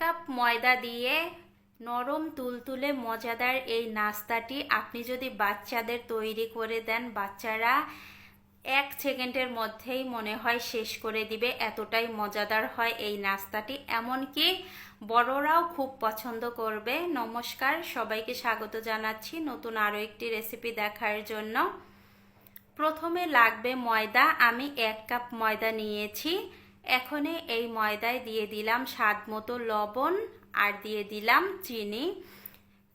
Cup ময়দা দিয়ে নরম তুলতুলে মজাদার এই নাস্তাটি আপনি যদি বাচ্চাদের তৈরি করে দেন, বাচ্চারা এক সেকেন্ডের মধ্যেই মনে হয় শেষ করে দিবে। এতটাই মজাদার হয় এই নাস্তাটি। এমনকি বড়রাও খুব পছন্দ করবে। নমস্কার, সবাইকে স্বাগত জানাচ্ছি নতুন আরও একটি রেসিপি দেখার জন্য। প্রথমে লাগবে ময়দা। আমি এক কাপ ময়দা নিয়েছি। এখনে এই ময়দায় দিয়ে দিলাম স্বাদ মতো লবণ আর দিয়ে দিলাম চিনি।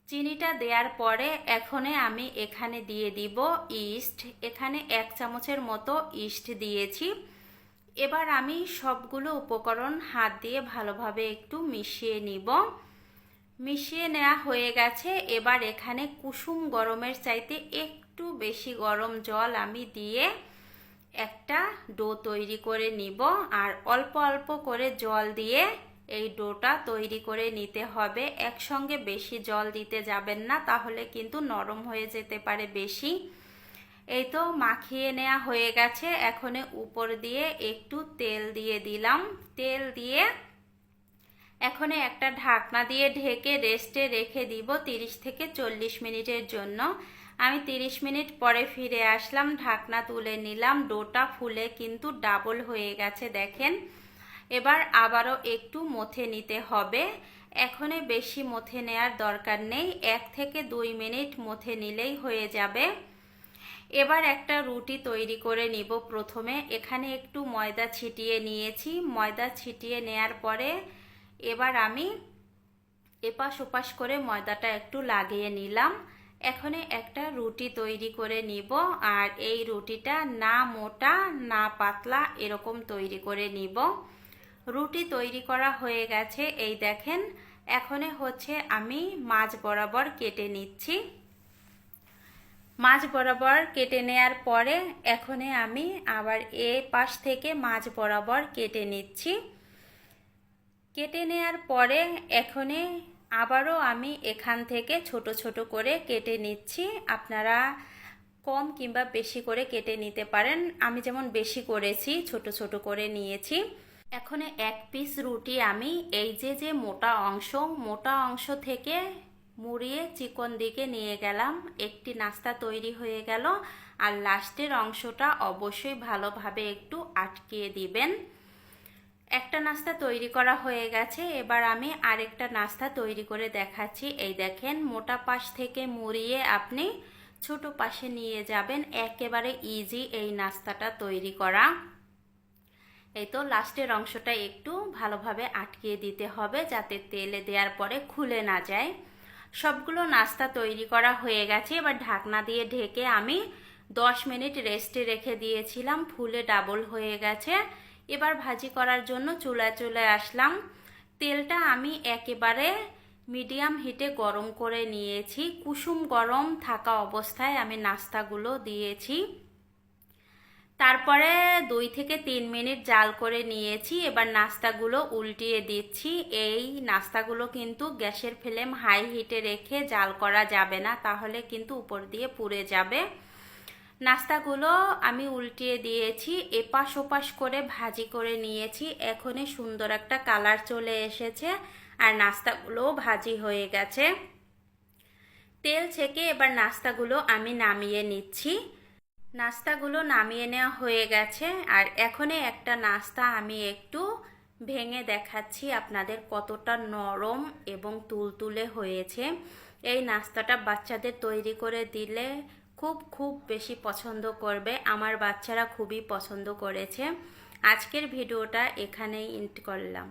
চিনিটা দেওয়ার পরে এখনে আমি এখানে দিয়ে দিব ইস্ট। এখানে এক চামচের মতো ইস্ট দিয়েছি। এবার আমি সবগুলো উপকরণ হাত দিয়ে ভালোভাবে একটু মিশিয়ে নিব। মিশিয়ে নেওয়া হয়ে গেছে। এবার এখানে কুসুম গরমের চাইতে একটু বেশি গরম জল আমি দিয়ে একটা ডো তৈরি করে নিব আর অল্প অল্প করে জল দিয়ে এই ডোটা তৈরি করে নিতে হবে। একসঙ্গে বেশি জল দিতে যাবেন না, তাহলে কিন্তু নরম হয়ে যেতে পারে বেশি। এই তো মাখিয়ে নেওয়া হয়ে গেছে। এখন উপর দিয়ে একটু তেল দিয়ে দিলাম। তেল দিয়ে এখন একটা ঢাকনা দিয়ে ঢেকে রেস্টে রেখে দিব 30 থেকে চল্লিশ মিনিটের জন্য। আমি 30 মিনিট পরে ফিরে আসলাম, ঢাকনা তুলে নিলাম, ডোটা ফুলে কিন্তু ডাবল হয়ে গেছে দেখেন। এবার আবারও একটু মথে নিতে হবে। এখনে বেশি মথে নেয়ার দরকার নেই, এক থেকে দুই মিনিট মথে নিলেই হয়ে যাবে। এবার একটা রুটি তৈরি করে নিব প্রথমে। এখানে একটু ময়দা ছিটিয়ে নিয়েছি। ময়দা ছিটিয়ে নেয়ার পরে এবার আমি এপাশ ওপাশ করে ময়দাটা একটু লাগিয়ে নিলাম। এখানে একটা রুটি তৈরি করে নিব আর এই রুটিটা না মোটা, না পাতলা এরকম তৈরি করে নিব। রুটি তৈরি করা হয়ে গেছে, এই দেখেন। এখনে হচ্ছে আমি মাছ বরাবর কেটে নিচ্ছি। মাছ বরাবর কেটে নেয়ার পরে এখনে আমি আবার এ পাশ থেকে মাছ বরাবর কেটে নিচ্ছি। কেটে নেয়ার পরে এখনে আবারও আমি এখান থেকে ছোট ছোট করে কেটে নিচ্ছি। আপনারা কম কিংবা বেশি করে কেটে নিতে পারেন। আমি যেমন বেশি করেছি, ছোট ছোট করে নিয়েছি। এখন এক পিস রুটি আমি এই যে যে মোটা অংশ মোটা অংশ থেকে মুড়িয়ে চিকন দিকে নিয়ে গেলাম। একটি নাস্তা তৈরি হয়ে গেল। আর লাস্টের অংশটা অবশ্যই ভালোভাবে একটু আটকিয়ে দিবেন। একটা নাস্তা তৈরি করা হয়ে গেছে, এবার আমি আরেকটা নাস্তা তৈরি করে দেখাচ্ছি। এই দেখেন, মোটা পাশ থেকে মুড়িয়ে আপনি ছোট পাশে নিয়ে যাবেন। একেবারে ইজি এই নাস্তাটা তৈরি করা। এই তো লাস্টের অংশটা একটু ভালোভাবে আটকিয়ে দিতে হবে যাতে তেলে দেওয়ার পরে খুলে না যায়। সবগুলো নাস্তা তৈরি করা হয়ে গেছে। এবার ঢাকনা দিয়ে ঢেকে আমি দশ মিনিট রেস্টে রেখে দিয়েছিলাম। ফুলে ডাবল হয়ে গেছে। এবার ভাজি করার জন্য চুলা চলে আসলাম। তেলটা আমি একেবারে মিডিয়াম হিটে গরম করে নিয়েছি। কুসুম গরম থাকা অবস্থায় আমি নাস্তাগুলো দিয়েছি। তারপরে দুই থেকে তিন মিনিট জাল করে নিয়েছি। এবার নাস্তাগুলো উল্টিয়ে দিচ্ছি। এই নাস্তাগুলো কিন্তু গ্যাসের ফ্লেম হাই হিটে রেখে জাল করা যাবে না, তাহলে কিন্তু উপর দিয়ে পুড়ে যাবে। নাস্তাগুলো আমি উল্টিয়ে দিয়েছি, এপাশ ওপাশ করে ভাজি করে নিয়েছি। এখনই সুন্দর একটা কালার চলে এসেছে আর নাস্তাগুলোও ভাজি হয়ে গেছে। তেল ছেঁকে এবার নাস্তাগুলো আমি নামিয়ে নিচ্ছি। নাস্তাগুলো নামিয়ে নেওয়া হয়ে গেছে আর এখনই একটা নাস্তা আমি একটু ভেঙে দেখাচ্ছি আপনাদের কতটা নরম এবং তুলতুলে হয়েছে। এই নাস্তাটা বাচ্চাদের তৈরি করে দিলে খুব খুব বেশি পছন্দ করবে। আমার বাচ্চারা খুবই পছন্দ করেছে। আজকের ভিডিওটা এখানেই ইন্ট করলাম।